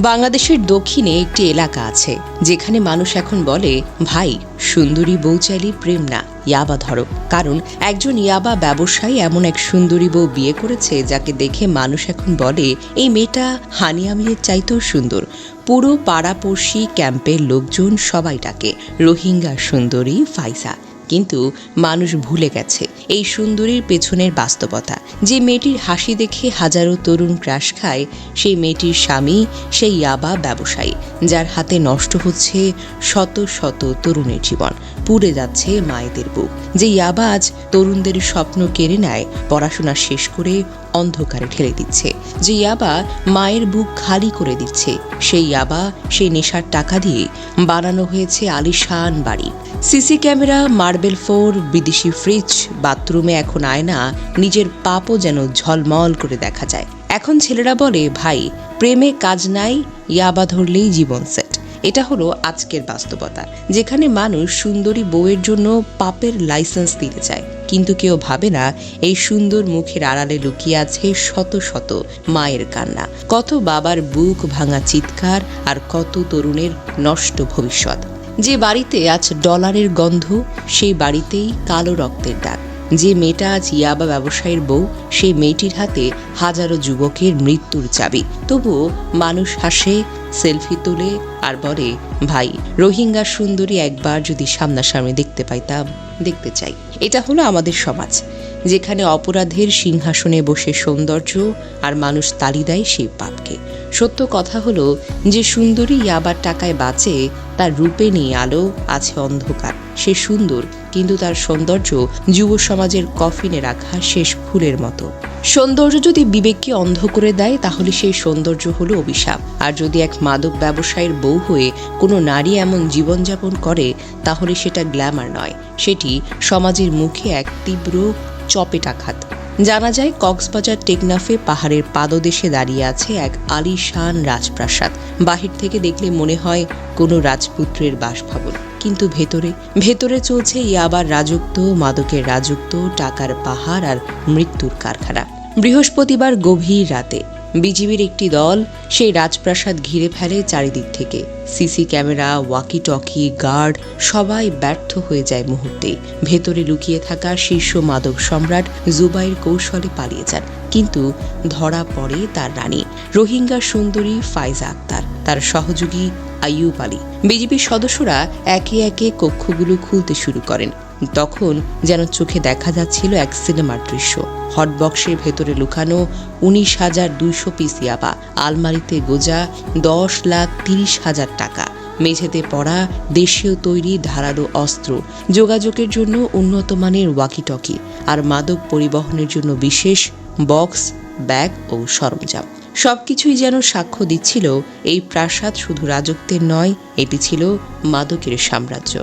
বাংলাদেশের দক্ষিণে একটি এলাকা আছে, যেখানে মানুষ এখন বলে, ভাই, সুন্দরী বউ চাইলে প্রেম না, ইয়াবা ধরো। কারণ একজন ইয়াবা ব্যবসায়ী এমন এক সুন্দরী বউ বিয়ে করেছে, যাকে দেখে মানুষ এখন বলে, এই মেয়েটা হানি আমিরের চাইতেও সুন্দর। পুরো পাড়াপড়শি ক্যাম্পের লোকজন সবাই ডাকে, রোহিঙ্গা সুন্দরী ফাইসা কিন্তু মানুষ ভুলে গেছে এই সুন্দরীর পেছনের বাস্তবতা। যে মেয়েটির হাসি দেখে হাজারো তরুণ ক্রাশ খায়, সেই মেয়েটির স্বামী, সেই ইয়াবা ব্যবসায়ী, যার হাতে নষ্ট হচ্ছে শত শত তরুণের জীবন, পুড়ে যাচ্ছে মায়েদের বুক। যে ইয়াবা আজ তরুণদের স্বপ্ন কেড়ে নেয়, পড়াশোনা শেষ করে অন্ধকারে ঠেলে দিচ্ছে। যে ইয়াবা মায়ের বুক খালি করে দিচ্ছে। সেই ইয়াবা, সেই নেশার টাকা দিয়ে বানানো হয়েছে আলিশান বাড়ি। সিসি ক্যামেরা, মার্বেল ফোর, বিদেশি ফ্রিজ, বাথরুমে এখন আয়না, নিজের পাপও যেন ঝলমল করে দেখা যায়। এখন ছেলেরা বলে, ভাই, প্রেমে কাজ নাই, ইয়াবা ধরলেই জীবন সেট এটা হলো আজকের বাস্তবতা, যেখানে মানুষ সুন্দরী বউয়ের জন্য পাপের লাইসেন্স দিতে চায়। কিন্তু কেউ ভাবে না, এই সুন্দর মুখের আড়ালে লুকিয়ে আছে শত শত মায়ের কান্না। কত বাবার বুক ভাঙা চিৎকার আর কত তরুণের নষ্ট ভবিষ্যৎ। যে বাড়িতে আজ ডলারের গন্ধ, সেই বাড়িতেই কালো রক্তের দাগ। যে মেয়েটা আজ ইয়াবা ব্যবসায়ীর বউ, সেই মেয়েটির হাতে হাজারো যুবকের মৃত্যুর চাবি। তবুও মানুষ হাসে, সেলফি তোলে আর বলে, ভাই, রোহিঙ্গা সুন্দরী একবার যদি সামনাসামনি দেখতে পাইতাম, দেখতে চাই। এটা হলো আমাদের সমাজ, যেখানে অপরাধের সিংহাসনে বসে সৌন্দর্য আর মানুষ তালি দেয় সেই পাপকে। সত্য কথা হলো যে সুন্দরী আবার টাকায় বাঁচে, তার রূপে নিয়ে আলো আছে অন্ধকার। সে সুন্দর, কিন্তু তার সৌন্দর্য যুব সমাজের কফিনে রাখা শেষ ফুলের মতো। সৌন্দর্য যদি বিবেককে অন্ধ করে দেয়, তাহলে সেই সৌন্দর্য হলো অভিশাপ। আর যদি এক মাদক ব্যবসায়ীর বউ হয়ে কোনো নারী এমন জীবনযাপন করে, তাহলে সেটা গ্ল্যামার নয়। সেটি সমাজের মুখে এক তীব্র চপেটাঘাত। জানা যায়, কক্সবাজার টেকনাফে পাহাড়ের পাদদেশে দাঁড়িয়ে আছে এক আলিশান রাজপ্রাসাদ। বাহির থেকে দেখলে মনে হয় কোনো রাজপুত্রের বাসভবন। কিন্তু ভেতরে ভেতরে চলছে ইয়াবার রাজত্ব, মাদকের রাজত্ব, টাকার পাহাড় আর মৃত্যুর কারখানা। বৃহস্পতিবার গভীর রাতে বিজিবির একটি দল সেই রাজপ্রাসাদ ঘিরে ফেলে চারিদিক থেকে। CC camera walkie talkie guard সবাই ব্যর্থ হয়ে যায় মুহূর্তে। ভেতরে লুকিয়ে থাকা শীর্ষ মাদক সম্রাট জুবাইর কৌশলে পালিয়ে যান। কিন্তু ধরা পড়ে তার রানী। রোহিঙ্গা সুন্দরী ফাইজা আক্তার, তার সহযোগী আইয়ুব আলী। বিজিবির সদস্যরা একে একে কক্ষগুলো খুলতে শুরু করেন। তখন যেন চোখে দেখা যাচ্ছিল এক সিনেমার দৃশ্য। হটবক্সের ভেতরে লুকানো উনিশ হাজার দুইশো পিস ইয়াবা আলমারিতে গোজা দশ লাখ তিরিশ হাজার টাকা। মেঝেতে পড়া দেশীয় তৈরি ধারালো অস্ত্র। যোগাযোগের জন্য উন্নত মানের ওয়াকিটকি আর মাদক পরিবহনের জন্য বিশেষ বক্স ব্যাগ ও সরঞ্জাম। সবকিছুই যেন সাক্ষ্য দিচ্ছিল এই প্রাসাদ শুধু রাজত্বের নয়, এটি ছিল মাদকের সাম্রাজ্য।